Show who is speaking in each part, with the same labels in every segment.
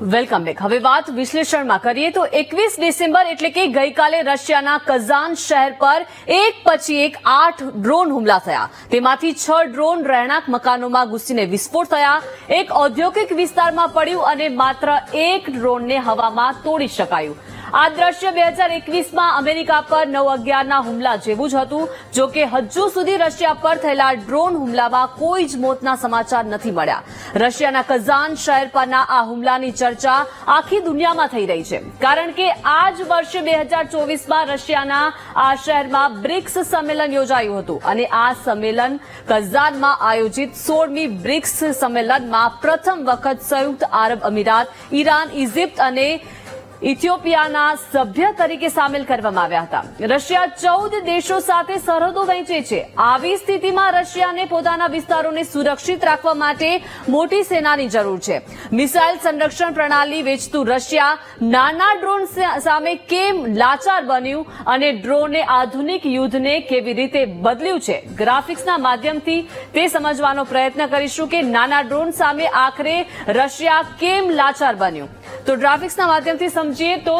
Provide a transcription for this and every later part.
Speaker 1: Welcome back. હવે વાત વિશ્લેષણમાં કરીએ તો એકવીસ ડિસેમ્બર એટલે કે ગઈકાલે રશિયાના કઝાન શહેર પર એક પછી એક આઠ ડ્રોન હુમલા થયા. તેમાંથી છ ડ્રોન રહેણાંક મકાનોમાં ઘૂસીને વિસ્ફોટ થયા. એક ઔદ્યોગિક વિસ્તારમાં પડ્યું અને માત્ર એક ડ્રોનને હવામાં તોડી શકાયું. આ દ્રશ્ય બે હજાર એકવીસમાં અમેરિકા પર નવ અગિયારના હુમલા જેવું જ હતું, જો કે હજુ સુધી રશિયા પર થયેલા ડ્રોન હુમલામાં કોઈ જ મોતના સમાચાર નથી મળ્યા. રશિયાના કઝાન શહેર પરના આ હુમલાની ચર્ચા આખી દુનિયામાં થઈ રહી છે. કારણ કે આ જ વર્ષે બે હજાર ચોવીસમાં રશિયાના આ શહેરમાં બ્રિક્સ સંમેલન યોજાયું હતું અને આ સંમેલન કઝાનમાં આયોજિત સોળમી બ્રિક્સ સંમેલનમાં પ્રથમ વખત સંયુક્ત આરબ અમીરાત, ઈરાન ઇજિપ્ત અને ઇથિયોપિયાના સભ્ય તરીકે સામેલ કરવામાં આવ્યા હતા. રશિયા ચૌદ દેશો સાથે સરહદો વહેંચે છે. આવી સ્થિતિમાં રશિયાને પોતાના વિસ્તારોને સુરક્ષિત રાખવા માટે મોટી સેનાની જરૂર છે. મિસાઇલ સંરક્ષણ પ્રણાલી વેચતું રશિયા નાના ડ્રોન સામે કેમ લાચાર બન્યું અને ડ્રોને આધુનિક યુદ્ધને કેવી રીતે બદલ્યું છે? ગ્રાફિક્સના માધ્યમથી તે સમજવાનો પ્રયત્ન કરીશું કે નાના ડ્રોન સામે આખરે રશિયા કેમ લાચાર બન્યું. તો ગ્રાફિક્સના માધ્યમથી સમજીએ તો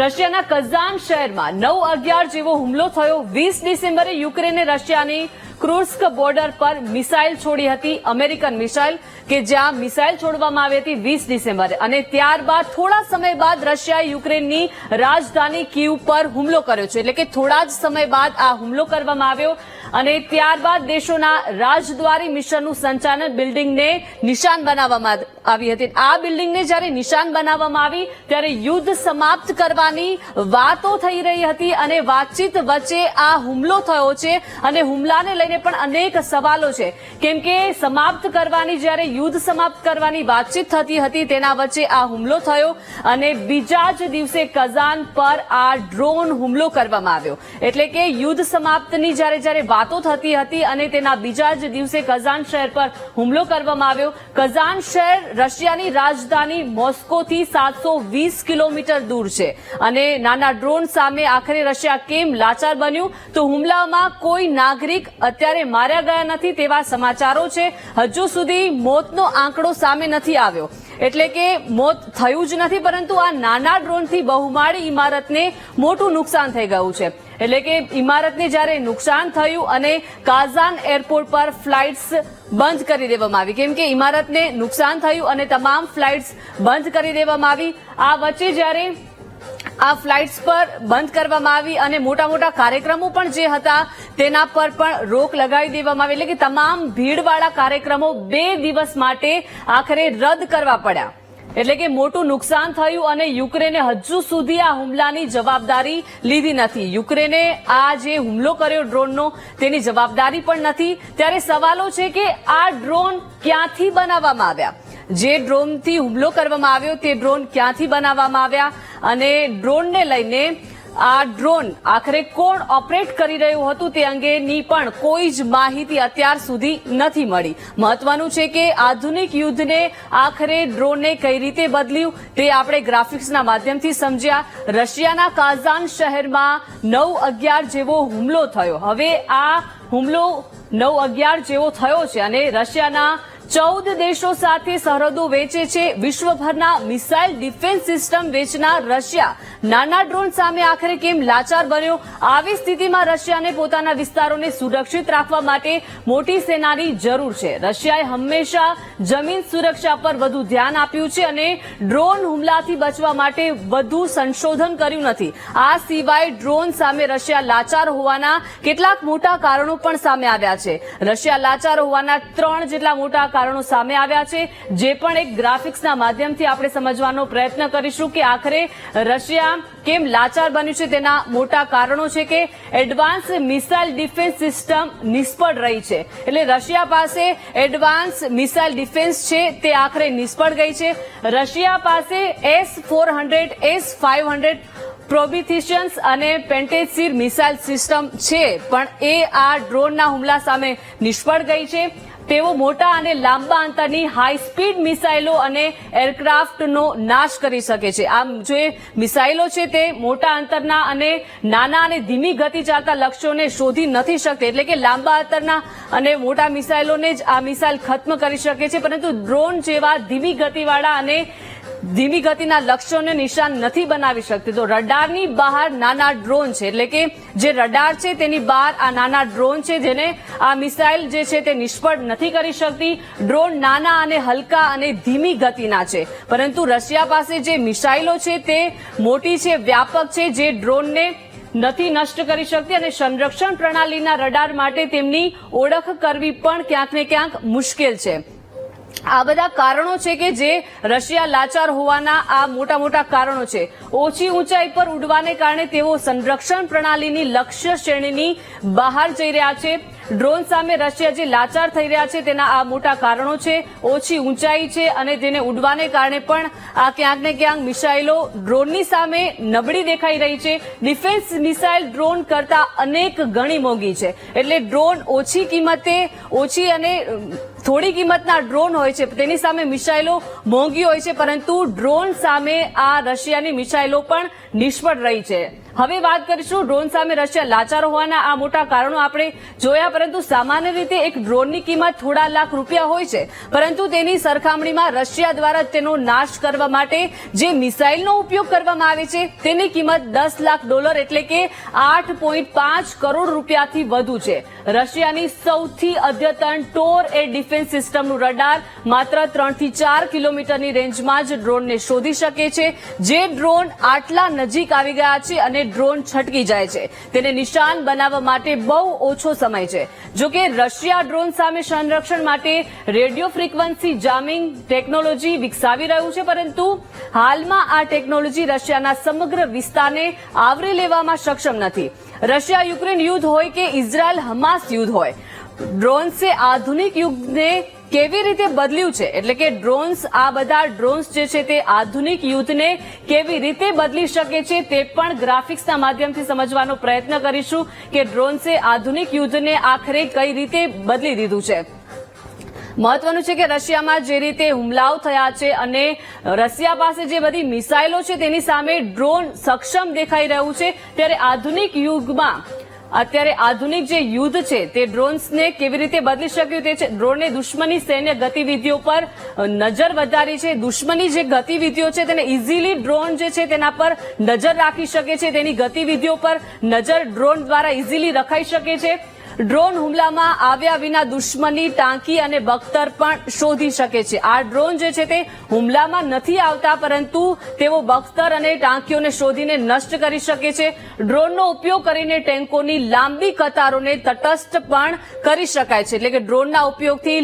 Speaker 1: રશિયાના કઝાન શહેરમાં નવ અગિયાર જેવો હુમલો થયો. વીસ ડિસેમ્બરે યુક્રેને રશિયાની ક્રુસ્ક બોર્ડર પર મિસાઇલ છોડી હતી, અમેરિકન મિસાઇલ, કે જ્યાં મિસાઇલ છોડવામાં આવી હતી વીસ ડિસેમ્બરે. અને ત્યારબાદ થોડા સમય બાદ રશિયાએ યુક્રેનની રાજધાની કીવ પર હુમલો કર્યો છે. એટલે કે થોડા જ સમય બાદ આ હુમલો કરવામાં આવ્યો. અને ત્યારબાદ દેશોના રાજદ્વારી મિશનનું સંચાલન બિલ્ડિંગને નિશાન બનાવવામાં આવી હતી. આ બિલ્ડિંગને જ્યારે નિશાન બનાવવામાં આવી, ત્યારે યુદ્ધ સમાપ્ત કરવાની વાતો થઈ રહી હતી અને વાતચીત વચ્ચે આ હુમલો થયો છે અને હુમલાને લઈને પણ અનેક સવાલો છે. કેમ કે સમાપ્ત કરવાની, જ્યારે યુદ્ધ સમાપ્ત કરવાની વાતચીત થતી હતી, તેના વચ્ચે આ હુમલો થયો અને બીજા જ દિવસે કઝાન પર આ ડ્રોન હુમલો કરવામાં આવ્યો. એટલે કે યુદ્ધ સમાપ્તની જ્યારે જ્યારે વાતો થતી હતી અને તેના બીજા જ દિવસે કઝાન શહેર પર હુમલો કરવામાં આવ્યો. કઝાન શહેર રશિયાની રાજધાની મોસ્કોથી સાતસો વીસ કિલોમીટર દૂર છે અને નાના ડ્રોન સામે આખરે રશિયા કેમ લાચાર બન્યું? તો હુમલામાં કોઈ નાગરિક અત્યારે માર્યા ગયા નથી તેવા સમાચારો છે. હજુ સુધી મોતનો આંકડો સામે નથી આવ્યો. એટલે કે મોત થયું જ નથી, પરંતુ આ નાના ડ્રોનથી બહુમાળી ઇમારતને મોટું નુકસાન થઈ ગયું છે. એટલે કે ઇમારતને જ્યારે નુકસાન થયું અને કાઝાન એરપોર્ટ પર ફ્લાઇટ્સ બંધ કરી દેવામાં આવી. કેમ કે ઇમારતને નુકસાન થયું અને તમામ ફ્લાઇટ્સ બંધ કરી દેવામાં આવી. આ વચ્ચે જ્યારે આ ફ્લાઇટ્સ પર બંધ કરવામાં આવી અને મોટા મોટા કાર્યક્રમો પણ જે હતા તેના પર પણ રોક લગાવી દેવામાં આવી. એટલે કે તમામ ભીડવાળા કાર્યક્રમો બે દિવસ માટે આખરે રદ કરવા પડ્યા. એટલે કે મોટું નુકસાન થયું અને યુક્રેને હજુ સુધી આ હુમલાની જવાબદારી લીધી નથી. યુક્રેને આ જે હુમલો કર્યો ડ્રોનનો, તેની જવાબદારી પણ નથી. ત્યારે સવાલો છે કે આ ડ્રોન ક્યાંથી બનાવવામાં આવ્યા? જે ડ્રોનથી હુમલો કરવામાં આવ્યો તે ડ્રોન ક્યાંથી બનાવવામાં આવ્યા? અને ડ્રોનને લઈને આ ડ્રોન આખરે કોણ ઓપરેટ કરી રહ્યું હતું તે અંગેની પણ કોઈ જ માહિતી અત્યાર સુધી નથી મળી. મહત્વનું છે કે આધુનિક યુદ્ધને આખરે ડ્રોનને કઈ રીતે બદલ્યું તે આપણે ગ્રાફિક્સના માધ્યમથી સમજ્યા. રશિયાના કાઝાન શહેરમાં નવ અગિયાર જેવો હુમલો થયો. હવે આ હુમલો નવ અગિયાર જેવો થયો છે અને રશિયાના ચૌદ દેશો સાથે સરહદો વેચે છે. વિશ્વભરના મિસાઇલ ડિફેન્સ સિસ્ટમ વેચનાર રશિયા. નાના ડ્રોન સામે આખરે કેમ લાચાર બન્યો? આવી સ્થિતિમાં રશિયાને પોતાના વિસ્તારોને સુરક્ષિત રાખવા માટે મોટી સેનાની જરૂર છે. રશિયાએ હંમેશા જમીન સુરક્ષા પર વધુ ધ્યાન આપ્યું છે અને ડ્રોન હુમલાથી બચવા માટે વધુ સંશોધન કર્યું નથી. આ સિવાય ડ્રોન સામે રશિયા લાચાર હોવાના કેટલાક મોટા કારણો પણ સામે આવ્યા છે. રશિયા લાચાર હોવાના ત્રણ જેટલા મોટા કારણો સામે આવ્યા છે. જે પણ એક ગ્રાફિક્સના માધ્યમથી આપણે સમજવાનો પ્રયત્ન કરીશું કે આખરે રશિયા કેમ લાચાર બન્યું છે તેના મોટા કારણો છે કે એડવાન્સ મિસાઇલ ડિફેન્સ સિસ્ટમ નિષ્ફળ રહી છે. એટલે રશિયા પાસે એડવાન્સ મિસાઇલ ડિફેન્સ છે તે આખરે નિષ્ફળ ગઈ છે. રશિયા પાસે S four hundred, S five hundred પ્રોબિથિશિયન્સ અને પેન્ટેસિર મિસાઇલ સિસ્ટમ છે, પણ એ આ ડ્રોનના હુમલા સામે નિષ્ફળ ગઈ છે. તેઓ મોટા અને લાંબા અંતરની હાઈ સ્પીડ મિસાઇલો અને એરક્રાફ્ટનો નાશ કરી શકે છે. આમ જે મિસાઇલો છે તે મોટા અંતરના અને નાના અને ધીમી ગતિ ચાલતા લક્ષ્યોને શોધી નથી શકતી. એટલે કે લાંબા અંતરના અને મોટા મિસાઇલોને જ આ મિસાઇલ ખત્મ કરી શકે છે. પરંતુ ડ્રોન જેવા ધીમી ગતિવાળા અને ધીમી ગતિના લક્ષ્યોને નિશાન નથી બનાવી શકતી. તો રડારની બહાર નાના ડ્રોન છે. એટલે કે જે રડાર છે તેની બહાર આ નાના ડ્રોન છે જેને આ મિસાઇલ જે છે તે નિષ્ફળ નથી કરી શકતી. ડ્રોન નાના અને હલકા અને ધીમી ગતિના છે. પરંતુ રશિયા પાસે જે મિસાઇલો છે તે મોટી છે, વ્યાપક છે, જે ડ્રોનને નથી નષ્ટ કરી શકતી અને સંરક્ષણ પ્રણાલીના રડાર માટે તેમની ઓળખ કરવી પણ ક્યાંક ને ક્યાંક મુશ્કેલ છે. આ બધા કારણો છે કે જે રશિયા લાચાર હોવાના આ મોટા મોટા કારણો છે. ઓછી ઊંચાઈ પર ઉડવાને કારણે તેઓ સંરક્ષણ પ્રણાલીની લક્ષ્ય શ્રેણીની બહાર જઈ રહ્યા છે. ડ્રોન સામે રશિયા જે લાચાર થઈ રહ્યા છે તેના આ મોટા કારણો છે. ઓછી ઊંચાઈ છે અને તેને ઉડવાને કારણે પણ આ ક્યાંક ને ક્યાંક મિસાઇલો ડ્રોનની સામે નબળી દેખાઈ રહી છે. ડિફેન્સ મિસાઇલ ડ્રોન કરતા અનેક ગણી મોંઘી છે. એટલે ડ્રોન ઓછી કિંમતે ઓછી અને થોડી કિંમતના ડ્રોન હોય છે. તેની સામે મિસાઇલો મોંઘી હોય છે, પરંતુ ડ્રોન સામે આ રશિયાની મિસાઇલો પણ નિષ્ફળ રહી છે. હવે વાત કરીશું ડ્રોન સામે રશિયા લાચાર હોવાના આ મોટા કારણો આપણે જોયા, પરંતુ સામાન્ય રીતે એક ડ્રોનની કિંમત થોડા લાખ રૂપિયા હોય છે. પરંતુ તેની સરખામણીમાં રશિયા દ્વારા તેનો નાશ કરવા માટે જે મિસાઇલનો ઉપયોગ કરવામાં આવે છે, તેની કિંમત દસ લાખ ડોલર એટલે કે આઠ કરોડ રૂપિયાથી વધુ છે. રશિયાની સૌથી અદ્યતન ટોર એ ડિફેન્સ સિસ્ટમનું રડાર માત્ર ત્રણથી ચાર કિલોમીટરની રેન્જમાં જ ડ્રોનને શોધી શકે છે. જે ડ્રોન આટલા નજીક આવી ગયા છે અને ડ્રોન છટકી જાય છે. તેને નિશાન બનાવવા માટે બહુ ઓછો સમય છે. જો કે રશિયા ડ્રોન સામે સંરક્ષણ માટે રેડિયો ફ્રીક્વન્સી જામિંગ ટેકનોલોજી વિકસાવી રહ્યું છે, પરંતુ હાલમાં આ ટેકનોલોજી રશિયાના સમગ્ર વિસ્તારને આવરી લેવામાં સક્ષમ નથી. રશિયા યુક્રેન યુદ્ધ હોય કે ઇઝરાયલ હમાસ યુદ્ધ હોય, ડ્રોન્સે આધુનિક યુગને કેવી રીતે બદલ્યું છે? એટલે કે ડ્રોન્સ આ બધા ડ્રોન્સ જે છે તે આધુનિક યુદ્ધને કેવી રીતે બદલી શકે છે તે પણ ગ્રાફિક્સના માધ્યમથી સમજવાનો પ્રયત્ન કરીશું કે ડ્રોન્સે આધુનિક યુદ્ધને આખરે કઈ રીતે બદલી દીધું છે. મહત્વનું છે કે રશિયામાં જે રીતે હુમલાઓ થયા છે અને રશિયા પાસે જે બધી મિસાઇલો છે તેની સામે ડ્રોન સક્ષમ દેખાઈ રહ્યું છે, ત્યારે આધુનિક યુગમાં અત્યારે આધુનિક જે યુદ્ધ છે, તે ડ્રોન્સને કેવી રીતે બદલી શક્યું તે છે? ડ્રોને દુશ્મની સૈન્ય ગતિવિધિઓ પર નજર વધારી છે. દુશ્મની જે ગતિવિધિઓ છે, તેને ઇઝીલી ડ્રોન જે છે, તેના પર નજર રાખી શકે છે. તેની ગતિવિધિઓ પર નજર ડ્રોન દ્વારા ઇઝીલી રખાઈ શકે છે. ડ્રોન હુમલામાં આવ્યા વિના દુશ્મની ટાંકી અને બખ્તર પણ શોધી શકે છે. આ ડ્રોન જે છે તે હુમલામાં નથી આવતા, પરંતુ તેઓ બખ્તર અને ટાંકીઓને શોધીને નષ્ટ કરી શકે છે. ડ્રોનનો ઉપયોગ કરીને ટેન્કોની લાંબી કતારોને તટસ્થ પણ કરી શકાય છે. એટલે કે ડ્રોનના ઉપયોગથી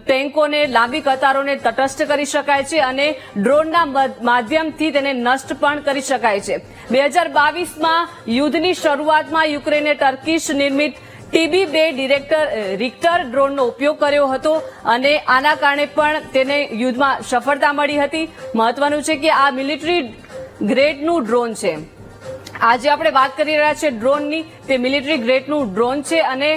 Speaker 1: ટેન્કોને લાંબી કતારોને તટસ્થ કરી શકાય છે અને ડ્રોનના માધ્યમથી તેને નષ્ટ પણ કરી શકાય છે. બે હજાર બાવીસમાં યુદ્ધની શરૂઆતમાં યુક્રેને ટર્કીશ નિર્મિત ટીબી બે ડિરેક્ટર રિક્ટર ડ્રોનનો ઉપયોગ કર્યો હતો અને આના કારણે પણ તેને યુદ્ધમાં સફળતા મળી હતી. મહત્વનું છે કે આ મિલિટરી ગ્રેડનું ડ્રોન છે. આજે આપણે વાત કરી રહ્યા છીએ ડ્રોનની. તે મિલિટરી ગ્રેડનું ડ્રોન છે અને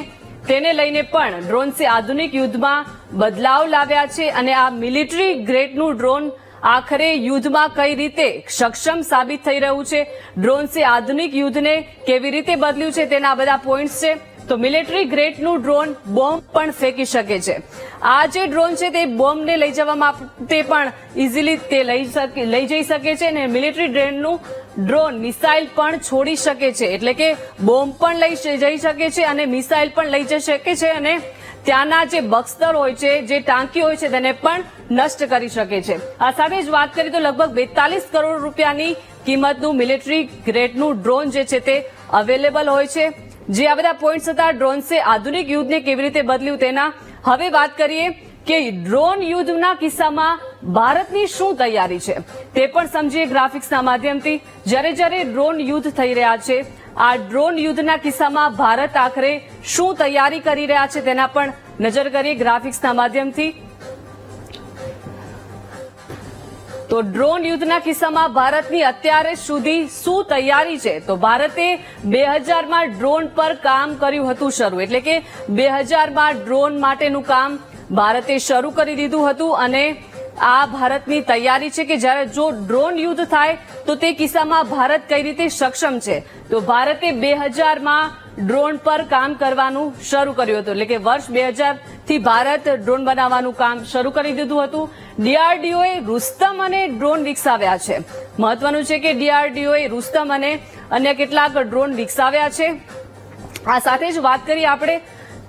Speaker 1: તેને લઈને પણ ડ્રોન્સે આધુનિક યુદ્ધમાં બદલાવ લાવ્યા છે અને આ મિલિટરી ગ્રેડનું ડ્રોન આખરે યુદ્ધમાં કઈ રીતે સક્ષમ સાબિત થઈ રહ્યું છે? ડ્રોન્સે આધુનિક યુદ્ધને કેવી રીતે બદલ્યું છે? તેના બધા પોઈન્ટ્સ છે. તો મિલિટરી ગ્રેડનું ડ્રોન બોમ્બ પણ ફેંકી શકે છે. આ જે ડ્રોન છે તે બોમ્બને લઈ જવા માટે પણ ઇઝીલી તે લઈ શકે, લઈ જઈ શકે છે અને મિલિટરી ગ્રેડનું ડ્રોન મિસાઇલ પણ છોડી શકે છે. એટલે કે બોમ્બ પણ લઈ જઈ શકે છે અને મિસાઇલ પણ લઈ જઈ શકે છે અને ત્યાંના જે બક્સ્તર હોય છે, જે ટાંકી હોય છે તેને પણ નષ્ટ કરી શકે છે. આ સાથે જ વાત કરીએ તો લગભગ બેતાલીસ કરોડ રૂપિયાની કિંમતનું મિલિટરી ગ્રેડનું ડ્રોન જે છે તે અવેલેબલ હોય છે. જે આ બધા પોઈન્ટ્સ હતા ડ્રોન્સે આધુનિક યુદ્ધને કેવી રીતે બદલ્યું તેના? હવે વાત કરીએ કે ડ્રોન યુદ્ધના કિસ્સામાં ભારતની શું તૈયારી છે? તે પણ સમજીએ ગ્રાફિક્સના માધ્યમથી. જ્યારે જ્યારે ડ્રોન યુદ્ધ થઈ રહ્યા છે, આ ડ્રોન યુદ્ધના કિસ્સામાં ભારત આખરે શું તૈયારી કરી રહ્યા છે તેના પણ નજર કરીએ ગ્રાફિક્સના માધ્યમથી. તો ડ્રોન યુદ્ધના કિસ્સામાં ભારતની અત્યારે સુધી શું તૈયારી છે? તો ભારતે બે હજારમાં ડ્રોન પર કામ કર્યું હતું શરૂ. એટલે કે બે હજારમાં ડ્રોન માટેનું કામ ભારતે શરૂ કરી દીધું હતું અને આ ભારતની તૈયારી છે કે જ્યારે જો ડ્રોન યુદ્ધ થાય તો તે કિસ્સામાં ભારત કઈ રીતે સક્ષમ છે? તો ભારતે બે હજારમાં ડ્રોન પર કામ કરવાનું શરૂ કર્યું હતું. એટલે કે વર્ષ બેથી ભારત ડ્રોન બનાવવાનું કામ શરૂ કરી દીધું હતું. ડીઆરડીઓએ રુસ્તમ અને ડ્રોન વિકસાવ્યા છે. મહત્વનું છે કે ડીઆરડીઓએ રુસ્તમ અને અન્ય કેટલાક ડ્રોન વિકસાવ્યા છે. આ સાથે જ વાત કરીએ આપણે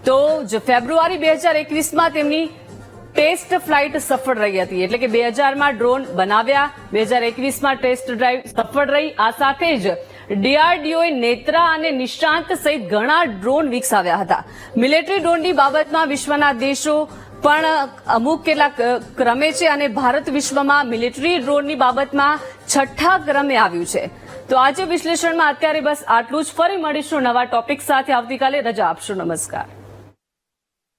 Speaker 1: તો જ ફેબ્રુઆરી બે હજાર એકવીસમાં તેમની ટેસ્ટ ફ્લાઇટ સફળ રહી હતી. એટલે કે બે હજારમાં ડ્રોન બનાવ્યા. બે હજાર એકવીસમાં ટેસ્ટ ડ્રાઈવ સફળ રહી. આ સાથે જ ડીઆરડીઓએ નેત્રા અને નિષ્ણાંત સહિત ઘણા ડ્રોન વિકસાવ્યા હતા. મિલિટરી ડ્રોનની બાબતમાં વિશ્વના દેશો પણ અમુક કેટલાક ક્રમે છે અને ભારત વિશ્વમાં મિલિટરી ડ્રોનની બાબતમાં છઠ્ઠા ક્રમે આવ્યું છે. તો આજે વિશ્લેષણમાં અત્યારે બસ આટલું જ. ફરી મળીશું નવા ટોપિક સાથે. આવતીકાલે રજા આપશો. નમસ્કાર.